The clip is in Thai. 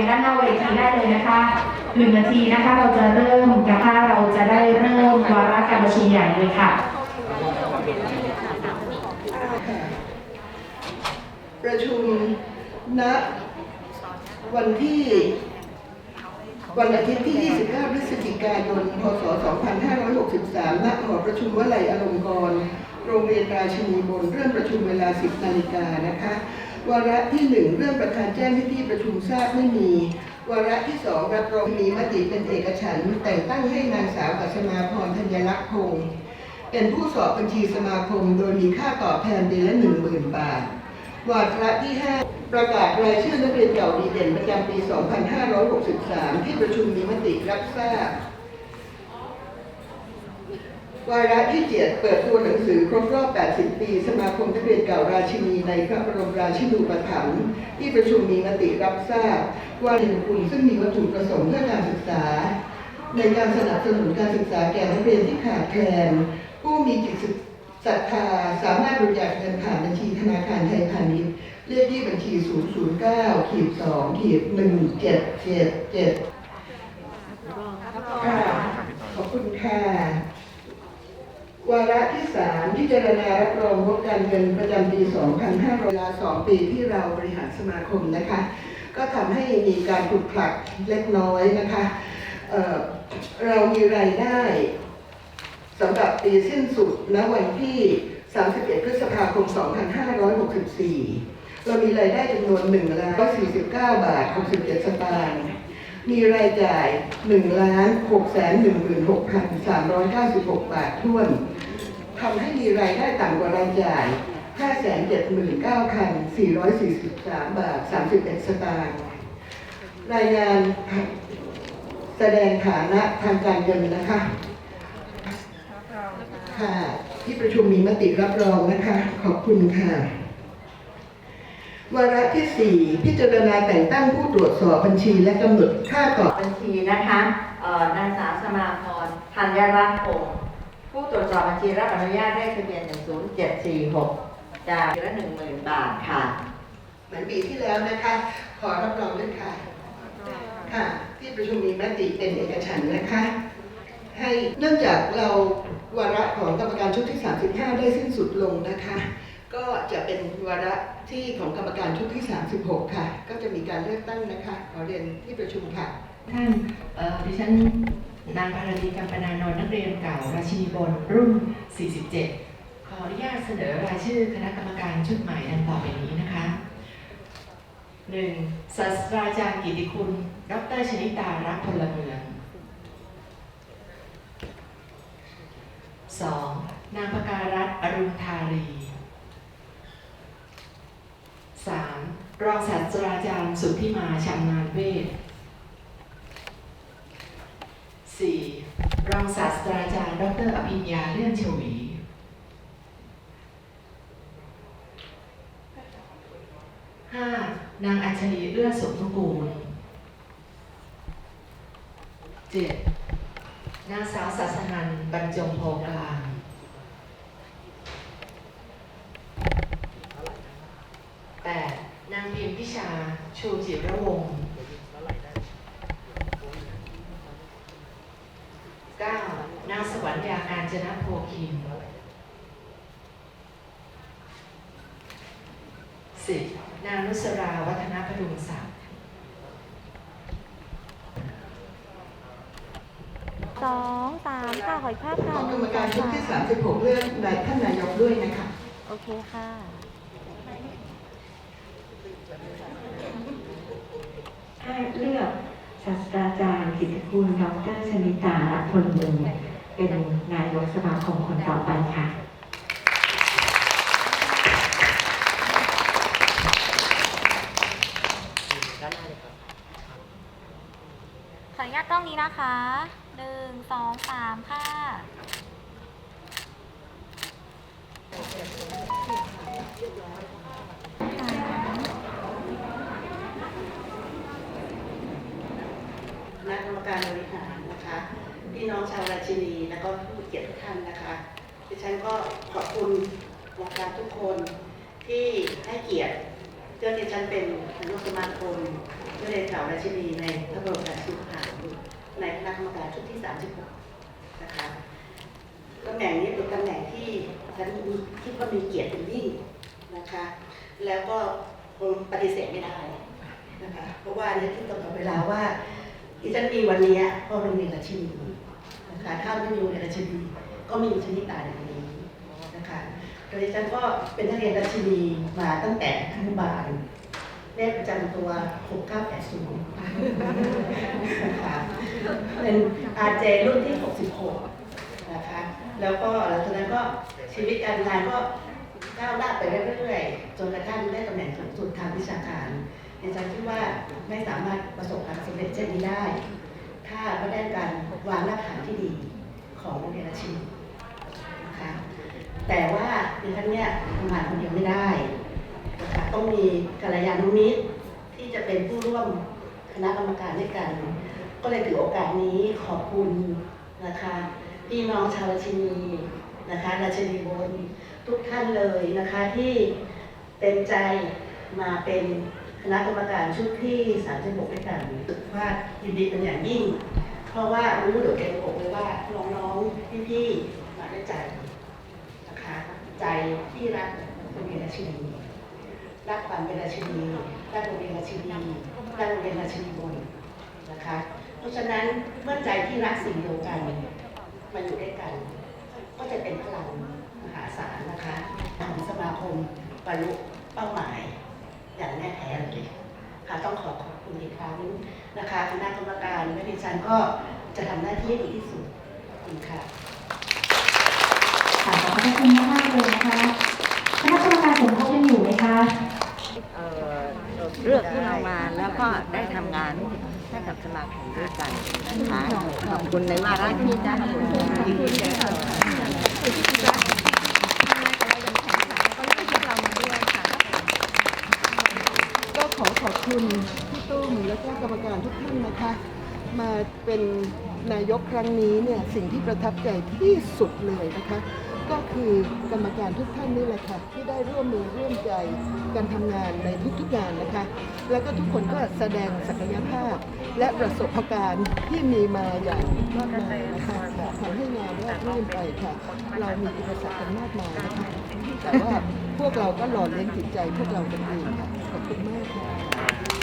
ณด้านหน้าเวทีได้เลยนะคะหนึ่งนาทีนะคะเราจะเริ่มนะคะเราจะได้เริ่มวาระการประชุมใหญ่เลยค่ะ ประชุมณวันที่วันอาทิตย์ที่ 29 พฤศจิกายน พศ 2563 ณ หอประชุมวลัยอลงกรณ์ โรงเรียนราชินีบนเริ่มประชุมเวลา 10 นาฬิกานะคะ วาระที่1เรื่องประธานแจ้งให้ที่ประชุมทราบไม่มี วาระที่2รับรองมีมติเป็นเอกฉันท์แต่งตั้งให้นางสาวกัชมาพรธัญลักษณ์พงศ์เป็นผู้สอบบัญชีสมาคม โดยมีค่าตอบแทนเดือนละ10,000บาท วาระที่5ประกาศรายชื่อนักเรียนเก่าดีเด่นประจำปี 2563 ที่ประชุมมีมติรับทราบ วาระที่ 7 เปิดตัวหนังสือครบรอบ 80 ปี สมาคมนักเรียนเก่าราชินีในพระบรมราชินูปถัมภ์ที่ประชุมมีมติรับทราบว่าหนึ่งกลุ่มซึ่งมีวัตถุประสงค์เพื่อการศึกษา ในการสนับสนุนการศึกษาแก่นักเรียนที่ขาดแคลนผู้มีจิตศรัทธาสามารถบริจาคเงินผ่านบัญชีธนาคารไทยพาณิชย์เลขที่บัญชี 009ขีด2ขีด1777 ค่ะ ขอบคุณค่ะ วาระที่ 3 พิจารณารับรองงบการเงินประจำปี 2500เวลา 2 ปีที่เราบริหารสมาคมนะคะ ก็ทำให้มีการผลุกผลักเล็กน้อยนะคะเเรามีรายได้สำหรับปีสิ้นสุดณวันที่ 31 พฤษภาคม 2564 เรามีรายได้จำนวน1ล้าน49 บาท 67 สตางค์ มีรายจ่าย1ล้าน6แสน16,396 บาทท้วนทำให้มีรายได้ต่ำกว่ารายจ่าย 579,443 บาท 31 สตางค์รายงานแสดงฐานะทางการเงินนะคะค่ะที่ประชุมมีมติรับรองนะคะ ขอบคุณค่ะ วาระที่ 4 พิจารณาแต่งตั้งผู้ตรวจสอบบัญชีและกำหนดค่าตอบบัญชีนะคะนางสาวสมาพรธัญรัตน์พงศ์ผู้ตรวจสอบบัญชีรับอนุญาตเลขทะเบียน 10746 จากละ10,000 บาทค่ะ เหมือนปีที่แล้วนะคะ ขอรับรองด้วยค่ะ ค่ะ ที่ประชุมมีมติเป็นเอกฉันนะคะ ให้เนื่องจากเราวาระของกรรมการชุดที่ 35 ได้สิ้นสุดลงนะคะ ก็จะเป็นวาระที่ของกรรมการชุดที่ 36 ค่ะ ก็จะมีการเลือกตั้งนะคะ ขอเรียนที่ประชุมค่ะ ท่านดิฉันนางภารดีกัมปนานนท์นักเรียนเก่า ราชินีบนรุ่น 47 ขออนุญาตเสนอรายชื่อคณะกรรมการชุดใหม่ดังต่อไปนี้นะคะ 1. ศาสตราจารย์กิติคุณ ดรชนิตารักพลเมือง 2. นางปการัตน์อรุณธารี 3. รองศาสตราจารย์สุทธิมาชำนาญเวท 4. รองศาสตราจารย์ ดรอภิญญาเลื่อนชวี 5. นางอัญชลีเอื้อนสมนุกูล 7. นางสาวศาสนันบรรจงโพกลาง 8. นางพิมพิชา ชูจิระวงศ์ 9. นางสวรรยาการจนะโพคิน 10. นางนุสราวัฒนพดุงศักดิ์สองสามค่ะขออีกภาพขค่ะอกหรนึ่รงมสกาอรงชุดสามที่ 36 เลือกนายท่านนายกด้วยนะคะ โอเคค่ะ ให้เลือกศาสตราจารย์กิตติคุณดรชนิตาลักพลเมืองเป็นนายกสมาคมคนต่อไปค่ะขออนุญาตกล้องนี้นะคะหนึ่งสองสามค่ะคณะ การบริหารนะคะ พี่น้องชาวราชินีและก็ผู้เกียรติทุกท่านนะคะดิฉันก็ขอบคุณกรรมการทุกคนที่ให้เกียรติเจ้ดิฉันเป็นนายกสมาคมนักเรียนเก่าราชินีในพระบรมราชูปถัมภ์ในคณะกรรมการชุดที่ 36 นะคะตำแหน่งนี้เป็นตำแหน่งที่ฉันคิดว่ามีเกียรติเป็นยิ่งนะคะ แล้วก็คงปฏิเสธไม่ได้นะคะ เพราะว่าเนี่ยที่ตรงกับเวลาว่า ที่ฉันมีวันนี้ยเพราะโรงเรียนราชินีนะคะถ้าไม่มีเรียนราชินีก็มีชนิดตาในวันนี้นะคะโดยฉันก็เป็นนักเรียนราชินีมาตั้งแต่อนุบาลเลขประจำตัว 6980นะคะเป็น RJ รุ่นที่ 66 นะคะ แล้วก็หลังจากนั้นก็ชีวิตการงานก็ก้าวหน้าไปเรื่อยๆ จนกระทั่งได้ตำแหน่งสูงสุดทางวิชาการ ดิฉันคิดว่าไม่สามารถประสบความสำเร็จเช่นนี้ได้ ถ้าไม่ได้การวางรากฐานที่ดีของโรงเรียนราชินนะคะแต่ว่าดิฉันเนี่ยทำงานคนเดียวไม่ได้นะคะต้องมีกัลยาณมิตรที่จะเป็นผู้ร่วมคณะกรรมการด้วยกัน ก็เลยถือโอกาสนี้ขอบคุณนะคะพี่น้องชาวราชินีนะคะราชินีบนทุกท่านเลยนะคะที่เต็มใจมาเป็น คณะกรรมการชุดที่ 36ด้วยกันรู้สึกว่ายินดีเป็นอย่างยิ่ง เพราะว่ารู้เดี๋ยวเต็มอกเลยว่าน้องๆพี่ๆมาด้วยใจนะคะใจที่รักโรงเรียนราชินีรักความเป็นราชินีรักโรงเรียนราชินีรักโรงเรียนราชินีบนนะคะเพราะฉะนั้นเมื่อใจที่รักสิ่งเดียวกันมาอยู่ด้วยกัน ก็จะเป็นพลังมหาศาลนะคะของสมาคมบรรลุเป้าหมาย อย่างแน่แท้เลยค่ะต้องขอขอบคุณอีกครั้งนะคะคณะกรรมการและดิฉันก็จะทำหน้าที่ให้ดีที่สุดขอบคุณค่ะค่ะขอบพระคุณมากๆเลยนะคะคณะกรรมการสมทบยังอยู่ไหมคะเอ่อเลือกขึ้นออกมาแล้วก็ได้ทำงานให้กับสมาคมด้วยกันนะคะขอบคุณในวาระที่ได้ ก็ขอขอบ คุณพี่ตุ้มและก็กรรมการทุกท่านนะคะ มาเป็นนายกครั้งนี้เนี่ยสิ่งที่ประทับใจที่สุดเลยนะคะ ก็คือกรรมการทุกท่านนี่แหละค่ะที่ได้ร่วมมือร่วมใจกันทำงานในทุกๆงานนะคะ แล้วก็ทุกคนก็แสดงศักยภาพ และประสบการณ์ที่มีมาอย่างมากมายนะคะทำให้งานราบรื่นไปค่ะ เรามีอุปสรรคกันมากมายนะคะแต่ว่าพวกเราก็หล่อเลี้ยงจิตใจพวกเรากันเองค่ะขอบคุณมากค่ะ